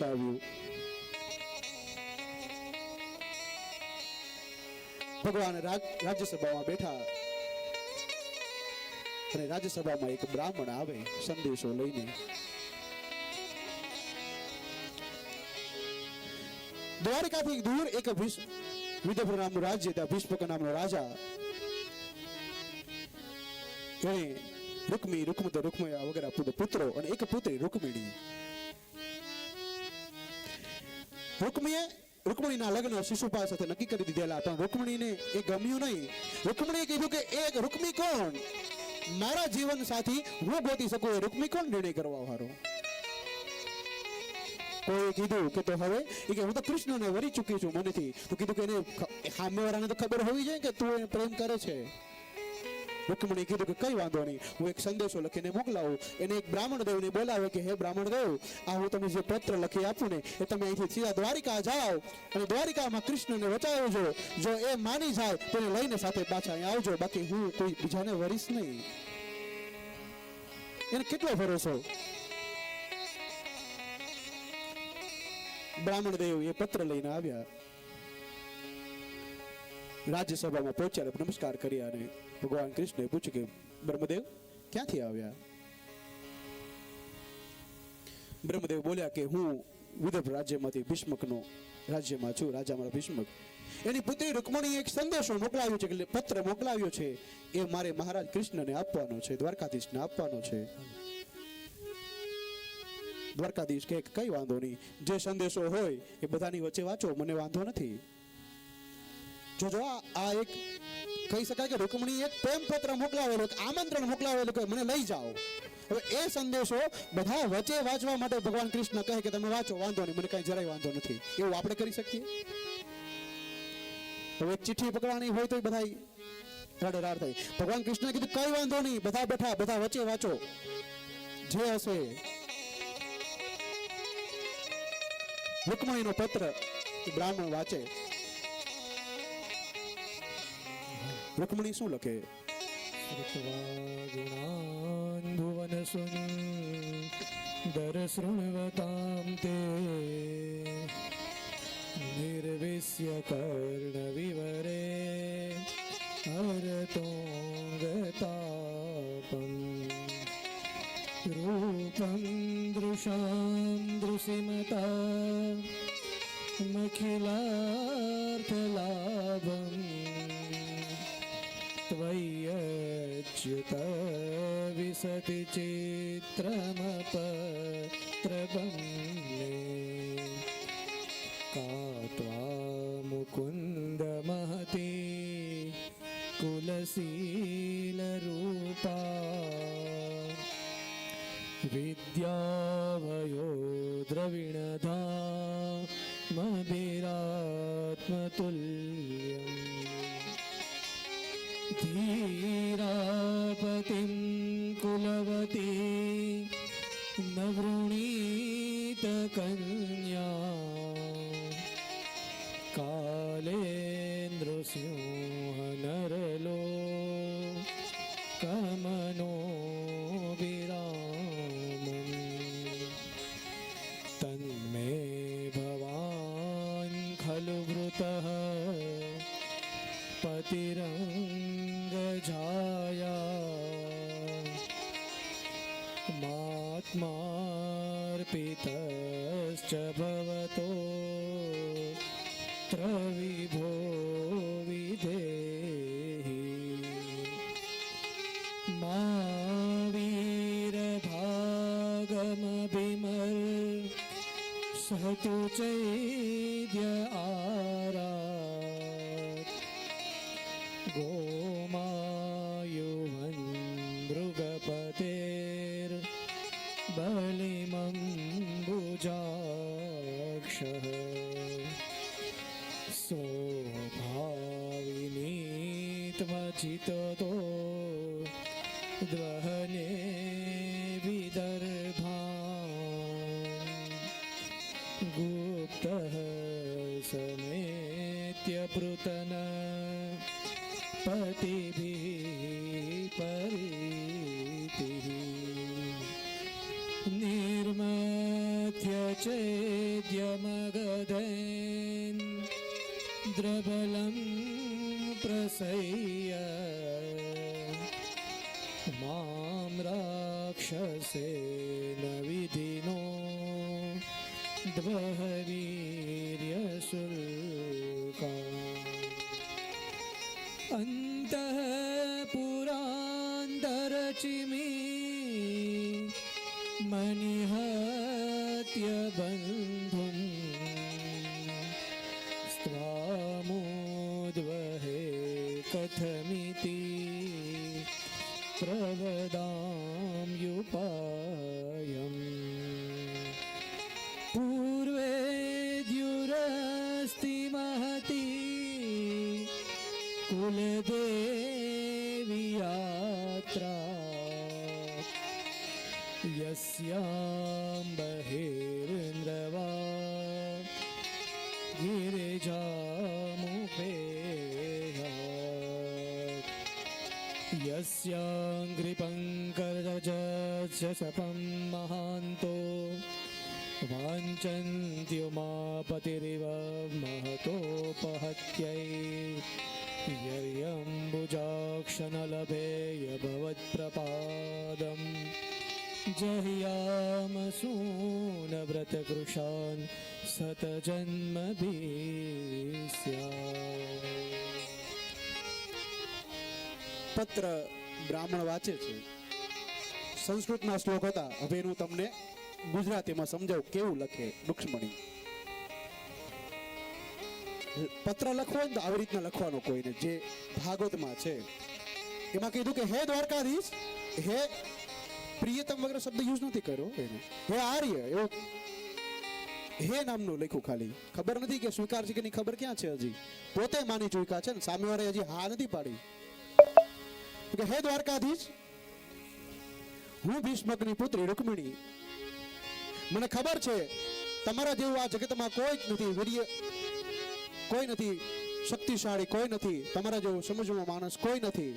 વરસાવ્યું ભગવાન રાજ્યસભામાં બેઠા. અને રાજ્યસભામાં એક બ્રાહ્મણ આવે, સંદેશો લઈને. દ્વારકાથી દૂર એક વિદર્ભ નામનું રાજ્ય ત્યાં ભીષ્મક નામનો રાજા. એણે રૂકમી રૂકમત રૂકમયા વગેરે પુત્રો અને એક પુત્રી રૂકમિણી. રૂકમીએ રૂકમણીના લગ્ન શિશુપાલ સાથે નક્કી કરી દીધેલા પણ રૂકમણીને એ ગમ્યું નહીં. રૂકમણીએ કીધું કે એ રૂકમી કોણ? મારા જીવન સાથી હું ગોતી શકું. એ રૂકમી કોણ નિર્ણય કરવા વાળો? કોઈ કીધું કે, તો હવે એ કે, હું તો કૃષ્ણને વરી ચૂકી છું મનેથી. તો કીધું કે, એને સામેવાળાને તો ખબર હોવી જોઈએ કે તું એને પ્રેમ કરે છે. રૂકમણી કીધું કે કઈ વાંધો નહીં, હું એક સંદેશો લખીને મોકલાવું. એને એક બ્રાહ્મણ દેવને બોલાવે કે, હે બ્રાહ્મણ દેવ, આ હું તમે જે પત્ર લખી આપું ને, એ તમે અહીંથી સીધા દ્વારિકા જાઓ અને દ્વારિકામાં કૃષ્ણને વચાવજો. જો એ માની જાય, તો લઈને સાથે પાછા અહીંયા આવજો. બાકી હું કોઈ બીજાને વરીશ નહીં. એને કેટલો ભરોસો? બ્રાહ્મણ દેવ એ પત્ર લઈને આવ્યા. રાજ્યસભામાં પહોંચ્યા નમસ્કાર કર્યા અને ભગવાન કૃષ્ણએ પૂછ્યું કે, બ્રહ્મદેવ, ક્યાંથી આવ્યા? બ્રહ્મદેવ બોલ્યા કે, હું વિદર્ભ રાજ્યમાંથી ભીષ્મકનો રાજ્યમાં છું, રાજા મારા ભીષ્મક. એની પુત્રી રૂકમણીએ એક સંદેશો મોકલાવ્યો છે એટલે પત્ર મોકલાવ્યો છે, એ મારે મહારાજ કૃષ્ણને આપવાનો છે, દ્વારકાધીશને આપવાનો છે. દ્વારકાધીશ કે, કઈ વાંધો નહીં, જે સંદેશો હોય એ બધાની વચ્ચે વાંચો, મને વાંધો નથી. જો જો આ- એક કહી શકાય કે રૂકમણી એક પ્રેમ પત્ર મોકલાવેલો આમંત્રણ મોકલાવેલું કે મને લઈ જાઓ. હવે એ સંદેશો બધા વચ્ચે વાંચવા માટે ભગવાન કૃષ્ણ કહે કે તમે વાંચો, વાંધો નહીં, મને કઈ જરાય વાંધો નથી. એવું આપણે કરી શકીએ? હવે ચિઠ્ઠી પકડવાની હોય તો બધા રાડે રાડ ભગવાન કૃષ્ણ કીધું, કઈ વાંધો નહીં, બધા બેઠા, બધા વચ્ચે વાંચો. જે હશે. રૂકમણીનો પત્ર બ્રાહ્મણ વાંચે. રૂકમણી શું લખે ભુવન સુન દર શૃણવતામ તે નિર્વિષ્ય કર્ણ વિવરે હરતોંગતાપમ રૂપમ દૃશામ દૃશિમતા મખિલા त्वय्यच्युत विसति चित्रमपत्रबन्ने का त्वा मुकुन्द महती कुलशीलरूपा विद्यावयो द्रविणधा मभिरात्मतुल्यम् सहतु चैद्य आरात् गोमायुवन् मृगपतेर्बलिमम्बुजाक्षः स्वभाविनीत्वचिततो परीतिः निर्मथ्य चेद्यमगधेन् द्रबलं प्रसह्य मां राक्षसेन विधिनो द्वहवीर्यशुल्का यस्याङ्घ्रिपङ्कजशपं महान्तो वाञ्छन्त्युमापतिरिव महतोपहत्यै यर्यम्बुजाक्षनलभेय भवत्प्रपादम् जह्यामसूनव्रतकृशान् शतजन्मभिः स्यात् પત્ર બ્રાહ્મણ વાંચે છે. સંસ્કૃતના શ્લોક હતા. હવે હું તમને ગુજરાતીમાં સમજાવું કેવું લખે રુક્ષ્મણી. પત્ર લખવો તો આવી રીતના લખવાનો કોઈને જે ભાગવતમાં છે. એમાં કીધું કે, હે દ્વારકાધીશ, હે પ્રિયતમ વગેરે શબ્દ યુઝ નથી કર્યો એને. હે આર્ય, એવો હે નામનું લખ્યું ખાલી. ખબર નથી કે સ્વીકાર છે કે નહીં, ખબર ક્યાં છે હજી? પોતે માની ચૂક્યા છે ને. સામેવાળાએ હજી હા નથી પાડી. હે દ્વારકાધીશ, હું ભીષ્મકની પુત્રી રૂકમિણી. મને ખબર છે, તમારા જેવું આ જગતમાં કોઈ જ નથી, વીર્ય કોઈ નથી, શક્તિશાળી કોઈ નથી, તમારા જેવું સમજવો માણસ કોઈ નથી.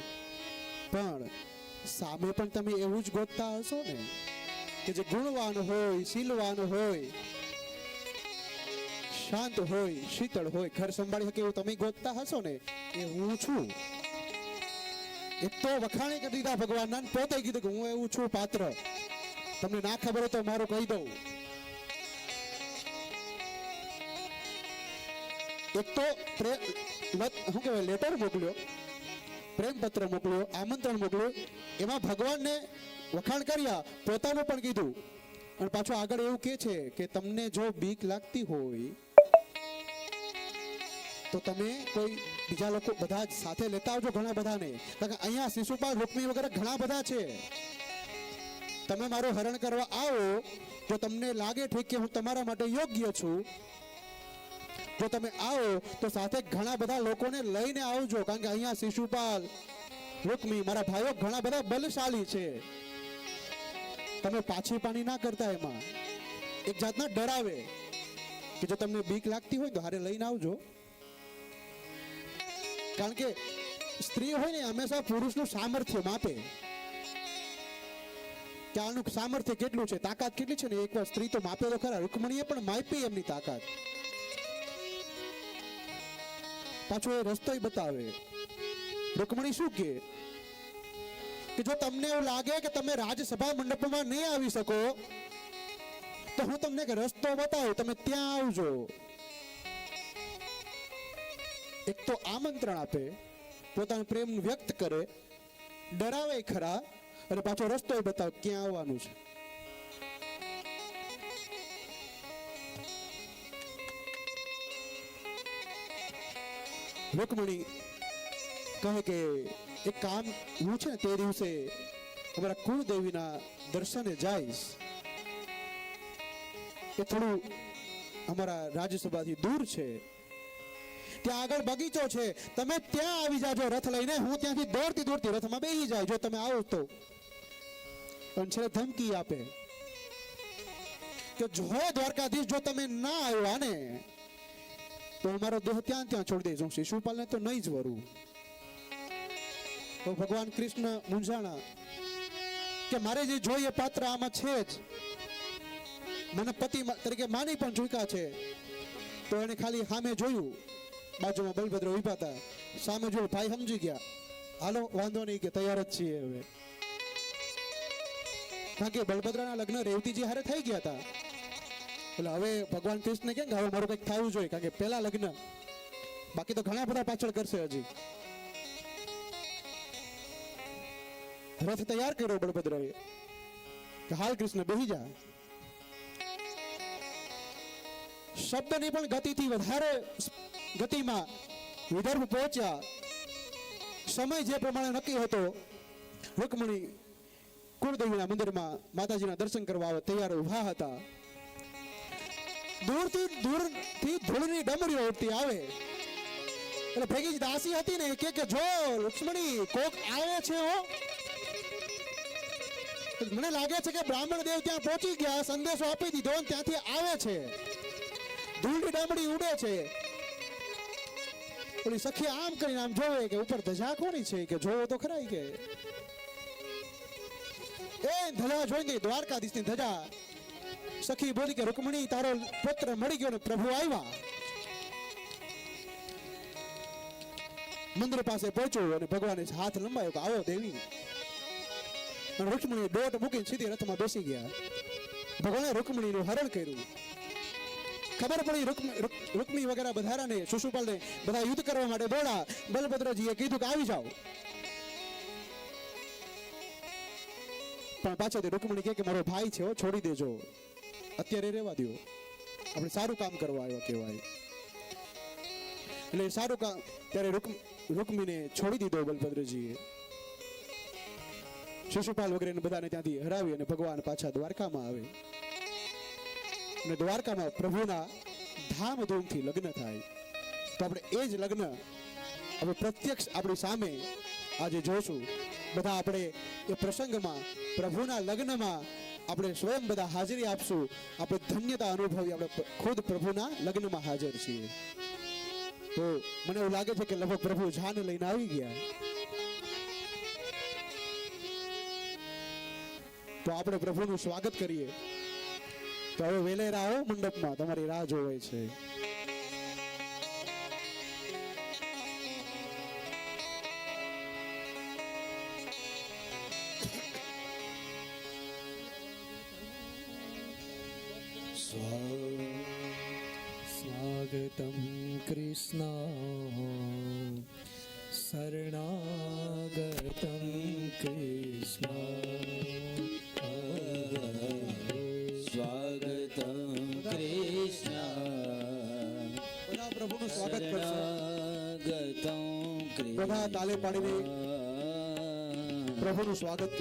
પણ સામે પણ તમે એવું જ ગોતતા હશો ને, કે જે ગુણવાન હોય, શીલવાન હોય, શાંત હોય, શીતળ હોય, ઘર સંભાળી શકે એવું તમે ગોતતા હશો ને, એ હું છું. એક તો કરી દીધા ભગવાનના પોતે કીધું કે હું એવું છું પાત્ર. તમને ના ખબર તો મારું કહી દઉં. એક તો શું કહેવાય? લેટર મોકલ્યો. પ્રેમ પત્ર મોકલ્યો, આમંત્રણ મોકલ્યું. એમાં ભગવાનને વખાણ કર્યા. પોતાનું પણ કીધું. અને પાછું આગળ એવું કે છે કે તમને જો બીક લાગતી હોય તો તમે કોઈ બીજા લોકો બધા જ સાથે લેતા આવજો, ઘણા બધાને. કારણ કે અહીંયા શિશુપાલ રૂકમી વગેરે ઘણા બધા છે. તમે મારું હરણ કરવા આવો, જો તમને લાગે ઠીક કે હું તમારા માટે યોગ્ય છું, જો તમે આવો, તો સાથે ઘણા બધા લોકોને લઈને આવજો. કારણ કે અહીંયા શિશુપાલ રૂકમી મારા ભાઈઓ ઘણા બધા બલશાળી છે. તમે પાછી પાણી ના કરતા એમાં. એક જાતના ડરાવે. કે જો તમને બીક લાગતી હોય તો હારે લઈને આવજો. કારણ કે સ્ત્રી હોય ને હંમેશા પુરુષનું સામર્થ્ય માપે. કે આનું સામર્થ્ય કેટલું છે? તાકાત કેટલી છે ને? એકવાર સ્ત્રી તો માપે તો ખરા. રૂકમણીએ પણ માપી એમની તાકાત. પાછો એ રસ્તો બતાવે. રૂકમણી શું કે કે જો તમને એવું લાગે કે તમે રાજ્યસભા મંડપમાં નહીં આવી શકો, તો હું તમને એક રસ્તો બતાવું. તમે ત્યાં આવજો. એક તો આમંત્રણ આપે, પોતાનું પ્રેમ વ્યક્ત કરે, ડરાવે ખરા, અને પાછો રસ્તો બતાવે ક્યાં આવવાનું છે. રૂકમણી કહે કે, એક કામ હું છે તે દિવસે અમારા કુળદેવીના દર્શને જઈશ. એ થોડું અમારા રાજ્યસભાથી દૂર છે. ત્યાં આગળ બગીચો છે. તમે ત્યાં આવી જાજો રથ લઈને. હું ત્યાંથી દોડતી દોડતી રથમાં બેસી જાય. જો તમે આવો તો. છેલ્લે ધમકી આપે. કે જો દ્વારકાધીશ, જો તમે ના આવ્યા ને, તો હું મારો દેહ ત્યાં ત્યાં છોડી દઈશ. હું શિશુપાલને તો નહીં જ વરું. તો ભગવાન કૃષ્ણ મૂંઝાણા કે મારે જે જોઈએ પાત્ર આમાં છે જ. મને પતિ તરીકે માની પણ ચૂક્યા છે. તો એને ખાલી સામે જોયું. બાજુમાં બલભદ્ર ઊભા સામે જો ભાઈ સમજી ગયા. હાલો, વાંધો નહીં કે તૈયાર જ છીએ હવે. કારણ કે બલભદ્રના લગ્ન રેવતીજી હારે થઈ ગયા હતા. એટલે હવે ભગવાન કૃષ્ણ કેમ કે હવે મારું કંઈક થવું જોઈએ, કારણ કે પહેલા લગ્ન. બાકી તો ઘણા બધા પાછળ કરશે હજી. રથ તૈયાર કર્યો બળભદ્રએ કે હાલ કૃષ્ણ બેહી જા. શબ્દની પણ ગતિથી વધારે ગતિમાં વિદર્ભ પહોંચ્યા. સમય જે પ્રમાણે નક્કી હતો, રૂકમણી કુળદેવીના મંદિરમાં માતાજીના દર્શન કરવા તૈયાર ઊભા હતા. દૂરથી દૂરથી ધૂળની ડમરીઓ ઉઠતી આવે. એટલે ભેગી દાસી હતી ને, કે કે જો લક્ષ્મણી કોક આવે છે હો. મને લાગે છે કે બ્રાહ્મણ દેવ ત્યાં પહોંચી ગયા, સંદેશો આપી દીધો ત્યાંથી આવે છે. ધૂળની ડામડી ઉડે છે. ઓલી સખી આમ કરીને આમ જોવે કે ઉપર ધજા કોની છે? કે જોવો તો ખરાય કે. એ ધજા જોઈ ગઈ દ્વારકાધીશની ધજા. સખી બોલી કે, રૂકમણી, તારો પુત્ર મળી ગયો ને પ્રભુ આવ્યા. મંદિર પાસે પહોંચ્યો અને ભગવાને હાથ લંબાયો કે, આવો દેવી. રૂકમણી દોટ મૂકીને સીધી રથમાં બેસી ગયા. ભગવાને રૂકમણીનું હરણ કર્યું. ખબર પડી? રૂકમ- વગેરે બધારાને શુશુપાલને બધા યુદ્ધ કરવા માટે દોડા બલભદ્રજીએ કીધું કે આવી જાઓ. પણ પાછળથી રૂકમણી કે મારો ભાઈ છે છોડી દેજો. અત્યારે રહેવા દો આપણે સારું કામ કરવા આવ્યા કહેવાય. એટલે સારું કામ ત્યારે રૂકમ રૂકમીને છોડી દીધો બલભદ્રજીએ. શિશુપાલ વગેરે બધાને ત્યાંથી હરાવી અને ભગવાન પાછા દ્વારકામાં આવે. અને દ્વારકામાં પ્રભુના ધામધૂમથી લગ્ન થાય. તો આપણે એ જ લગ્ન હવે પ્રત્યક્ષ આપણી સામે આજે જોશું. બધા આપણે એ પ્રસંગમાં પ્રભુના લગ્નમાં આપણે સ્વયં બધા હાજરી આપશું. આપણે ધન્યતા અનુભવી આપણે ખુદ પ્રભુના લગ્નમાં હાજર છીએ. તો મને એવું લાગે છે કે લગભગ પ્રભુ જાન લઈને આવી ગયા. તો આપણે પ્રભુનું સ્વાગત કરીએ. તો હવે વેલેરા આવો મંડપમાં તમારી રાહ જોવે છે स्वागतं कृष्ण शरणागतं कृष्ण સ્વાગત કરશો. બધા તાલે પાડીને પ્રભુનું સ્વાગત